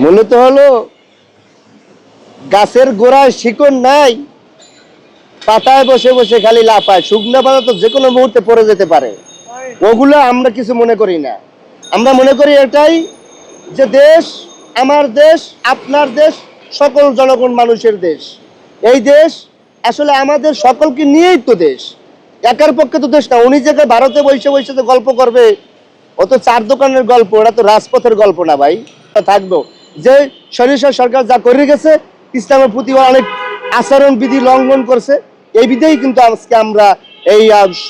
মূলত হলো গাছের গোড়ায় শিকড় নাই, পাতায় বসে বসে খালি লাফায়। শুকনো পাতা তো যে কোনো মুহূর্তে পড়ে যেতে পারে। ওগুলো আমরা কিছু মনে করি না। আমরা মনে করি এটাই যে দেশ আমার দেশ, আপনার দেশ, সকল জনগণ মানুষের দেশ। এই দেশ আসলে আমাদের সকলকে নিয়েই তো দেশ। একার পক্ষে তো দেশ না। উনি যে ভারতে বসে বসে যে গল্প করবে, ও তো চার দোকানের গল্প ওটা তো রাজপথের গল্প না ভাই। তা থাকব। যে সরিষা সরকার যা করে গেছে ইসলামের প্রতি অনেক আচরণ বিধি লঙ্ঘন করছে। এই বিধেই কিন্তু আজকে আমরা এই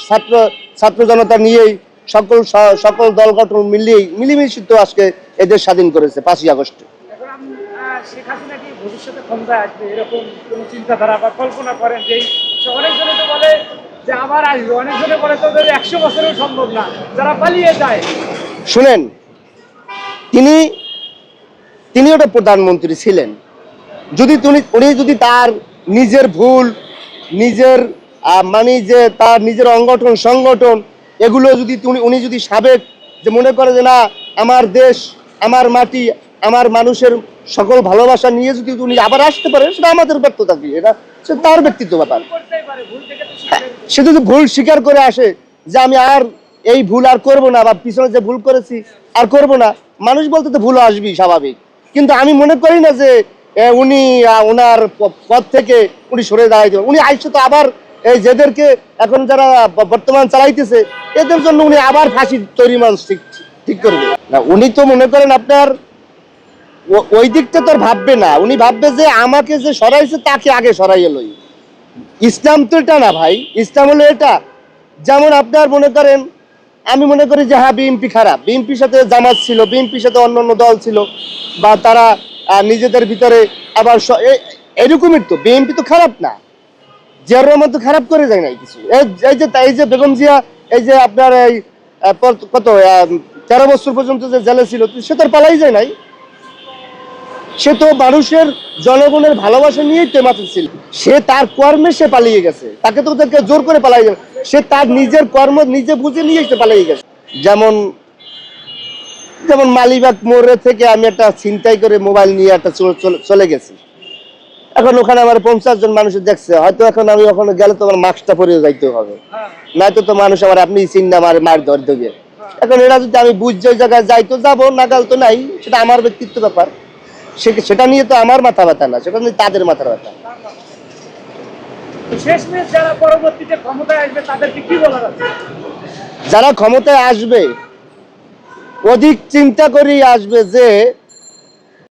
ছাত্র ছাত্র জনতা নিয়েই সকল সকল দল গঠন মিলিয়েই মিলিমিশি তো আজকে এদের স্বাধীন করেছে পাঁচই আগস্ট। এখন আম- আহ, শেখ হাসিনা কি ভবিষ্যতে ক্ষমতায় আসবে? এরকম কোনো চিন্তাধারা বা কল্পনা করেন যে অনেকজনে তো বলে যে আবার আসবে। অনেকজনে বলে তো একশো বছরেও সম্ভব না। যারা পালিয়ে যায়। শুনেন তিনি তিনি ওটা প্রধানমন্ত্রী ছিলেন। যদি তুমি, উনি যদি তার নিজের ভুল, নিজের মানে যে তার নিজের অঙ্গঠন, সংগঠন, এগুলো যদি তুমি, উনি যদি সাবেক, যে মনে করে যে না, আমার দেশ, আমার মাটি, আমার মানুষের সকল ভালোবাসা নিয়ে যদি উনি আবার আসতে পারে সেটা আমাদের ব্যর্থতা কি? এটা সে তার ব্যক্তিত্ব ব্যাপার। সে যদি ভুল স্বীকার করে আসে, যে আমি আর এই ভুল আর করব না, বা পিছনে যে ভুল করেছি, আর করব না, মানুষ বলতে তো ভুল আসবেই, স্বাভাবিক। কিন্তু আমি মনে করি না যে উনি ওনার পদ থেকে উনি সরে দাঁড়াইতে উনি আইসে তো আবার এই যেদেরকে এখন যারা বর্তমান চালাইতেছে, এদের জন্য উনি আবার ফাঁসি তৈরি মানুষ ঠিক ঠিক করবে। না, উনি তো মনে করেন আপনার ওই দিকটা তো ভাববে না। উনি ভাববে যে আমাকে যে সরাইছে, তাকে আগে সরাইয়ে লই। ইসলাম তো এটা না ভাই। ইসলাম হলো এটা। যেমন আপনার মনে করেন আমি মনে করি যে হ্যাঁ বিএনপি খারাপ। বিএনপির সাথে জামাত ছিল, বিএনপির সাথে অন্য অন্য দল ছিল, বা তারা নিজেদের ভিতরে আবার এরকমই তো। বিএনপি তো খারাপ না। জিয়ার রহমান তো খারাপ করে যায় নাই কিছু। এই- যে, এই যে বেগম জিয়া, এই যে আপনার এই কত তেরো বছর পর্যন্ত যে জেলে ছিল, সে তো পালাই যায় নাই। সে তো মানুষের জনগণের ভালোবাসা নিয়েই তো মাত্র ছিল। সে তার কর্মে সে পালিয়ে গেছে। তাকে তো ওদেরকে জোর করে পালাই গেছে। সে তার নিজের কর্ম নিজে বুঝে নিয়ে সে পালিয়ে গেছে। যেমন যেমন মালিবাগ মোড়ে থেকে আমি একটা ছিনতাই করে মোবাইল নিয়ে একটা চলে- গেছি। এখন ওখানে আমার পঞ্চাশ জন মানুষ দেখছে। হয়তো এখন আমি ওখানে গেলে তো আমার মাস্কটা পরে যাইতে হবে। নয়তো তো মানুষ আমার আপনি চিন্তা মার মার ধর দেবে এখন এরা যদি আমি বুঝছি ওই জায়গায় যাই তো যাব, নাগাল তো নাই। সেটা আমার ব্যক্তিত্ব ব্যাপার। সেটা নিয়ে তো আমার মাথা ব্যথা না সেটা নিয়ে তাদের মাথা ব্যথা। যারা ক্ষমতায় আসবে তাদেরকে কি বলার আছে? যারা ক্ষমতায় আসবে অধিক চিন্তা করি আসবে যে